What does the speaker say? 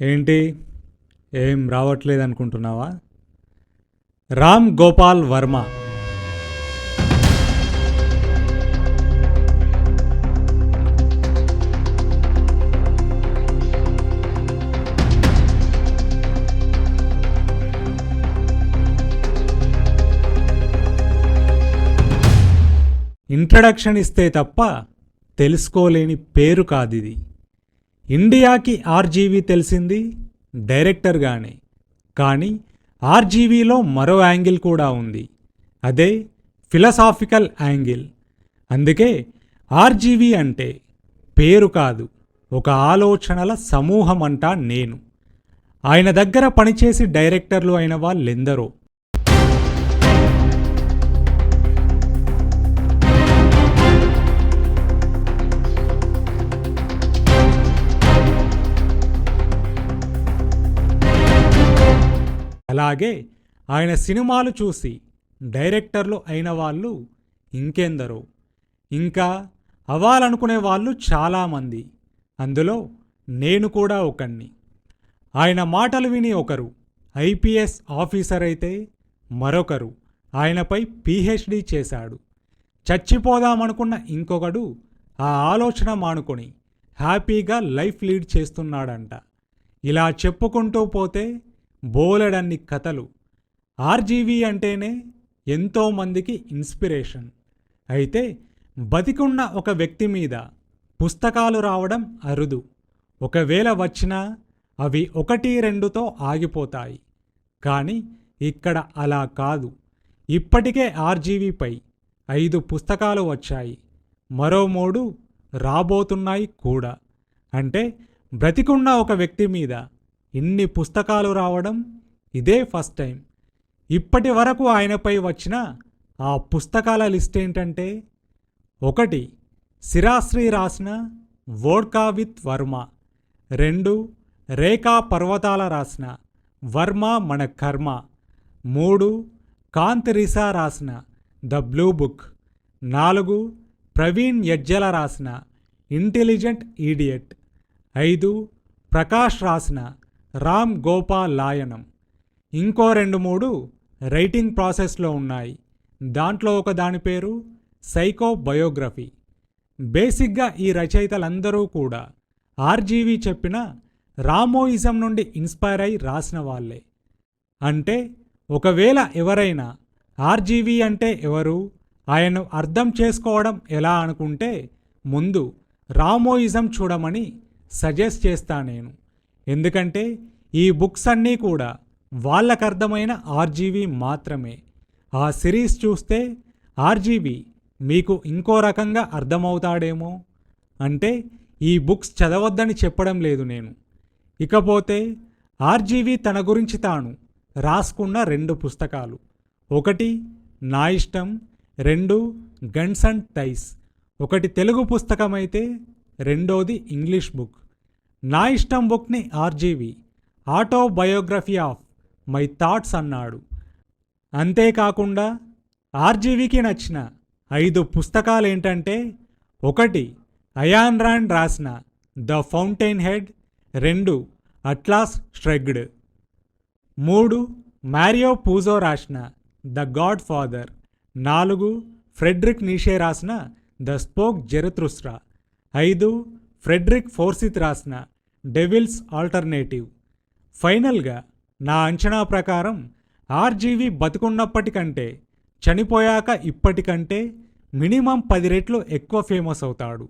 ఏంటి? ఏం రావట్లేదు అనుకుంటున్నావా? రామ్ గోపాల్ వర్మ. ఇంట్రడక్షన్ ఇస్తే తప్ప తెలుసుకోలేని పేరు కాదిది ఇండియాకి ఆర్జీవీ తెలిసింది డైరెక్టర్గానే కానీ ఆర్జీవీలో మరో యాంగిల్ కూడా ఉంది. అదే ఫిలసాఫికల్ యాంగిల్. అందుకే ఆర్జీవీ అంటే పేరు కాదు ఒక ఆలోచనల సమూహం అంటా నేను. ఆయన దగ్గర పనిచేసి డైరెక్టర్లు అయిన వాళ్ళెందరో అలాగే ఆయన సినిమాలు చూసి డైరెక్టర్లు అయిన వాళ్ళు ఇంకెందరో. ఇంకా అవ్వాలనుకునే వాళ్ళు చాలామంది. అందులో నేను కూడా ఒకణ్ణి. ఆయన మాటలు విని ఒకరు ఐపీఎస్ ఆఫీసర్ అయితే మరొకరు. ఆయనపై పీహెచ్డీ చేశాడు. చచ్చిపోదామనుకున్న ఇంకొకడు ఆ ఆలోచన మానుకొని హ్యాపీగా లైఫ్ లీడ్ చేస్తున్నాడంట. ఇలా చెప్పుకుంటూ పోతే బోలెడన్ని కథలు. ఆర్జీవీ అంటేనే ఎంతోమందికి ఇన్స్పిరేషన్. అయితే బతికున్న ఒక వ్యక్తి మీద పుస్తకాలు రావడం అరుదు. ఒకవేళ వచ్చినా అవి ఒకటి రెండుతో ఆగిపోతాయి. కానీ ఇక్కడ అలా కాదు. ఇప్పటికే ఆర్జీవీపై ఐదు పుస్తకాలు వచ్చాయి. మరో మూడు రాబోతున్నాయి కూడా. అంటే బ్రతికున్న ఒక వ్యక్తి మీద ఇన్ని పుస్తకాలు రావడం ఇదే ఫస్ట్ టైం. ఇప్పటి వరకు ఆయనపై వచ్చిన ఆ పుస్తకాల లిస్ట్ ఏంటంటే ఒకటి సిరాశ్రీ రాసిన వోడ్కా విత్ వర్మ రెండు రేఖా పర్వతాల రాసిన వర్మ మన కర్మ మూడు కాంతిరిసా రాసిన ద బ్లూ బుక్ నాలుగు ప్రవీణ్ యజ్జల రాసిన ఇంటెలిజెంట్ ఈడియట్ ఐదు ప్రకాష్ రాసిన రామ్ గోపాలాయనం ఇంకో రెండు మూడు రైటింగ్ ప్రాసెస్లో ఉన్నాయి. దాంట్లో ఒక దాని పేరు సైకో బయోగ్రఫీ. బేసిక్గా ఈ రచయితలందరూ కూడా ఆర్జీవి చెప్పిన రామోయిజం నుండి ఇన్స్పైర్ అయి రాసిన వాళ్ళే. అంటే ఒకవేళ ఎవరైనా ఆర్జీవి అంటే ఎవరు? ఆయన్ను అర్థం చేసుకోవడం ఎలా అనుకుంటే ముందు రామోయిజం చూడమని సజెస్ట్ చేస్తా నేను. ఎందుకంటే ఈ బుక్స్ అన్నీ కూడా వాళ్ళకు అర్థమైన ఆర్జీవి మాత్రమే. ఆ సిరీస్ చూస్తే ఆర్జీవి మీకు ఇంకో రకంగా అర్థమవుతాడేమో. అంటే ఈ బుక్స్ చదవద్దని చెప్పడం లేదు నేను. ఇకపోతే ఆర్జీవి తన గురించి తాను రాసుకున్న రెండు పుస్తకాలు. ఒకటి నా ఇష్టం రెండు గన్స్ అండ్ టైస్. ఒకటి తెలుగు పుస్తకం అయితే రెండోది ఇంగ్లీష్ బుక్. నా ఇష్టం బుక్ని RGV autobiography of my thoughts అన్నాడు. అంతేకాకుండా ఆర్జీవికి నచ్చిన ఐదు పుస్తకాలు ఏంటంటే ఒకటి అయాన్ రాండ్ రాసిన ద ఫౌంటైన్ హెడ్ రెండు అట్లాస్ స్ట్రెగ్డ్ మూడు మ్యారియో పూజో రాసిన ద గాడ్ ఫాదర్ నాలుగు ఫ్రెడ్రిక్ నీషే రాసిన ద స్పోక్ జెరతృస్రా ఐదు ఫ్రెడ్రిక్ ఫోర్సిత్ రాసిన డెవిల్స్ ఆల్టర్నేటివ్. ఫైనల్గా నా అంచనా ప్రకారం ఆర్జీవి బతుకున్నప్పటికంటే చనిపోయాక ఇప్పటికంటే మినిమం పది రెట్లు ఎక్కువ ఫేమస్ అవుతాడు.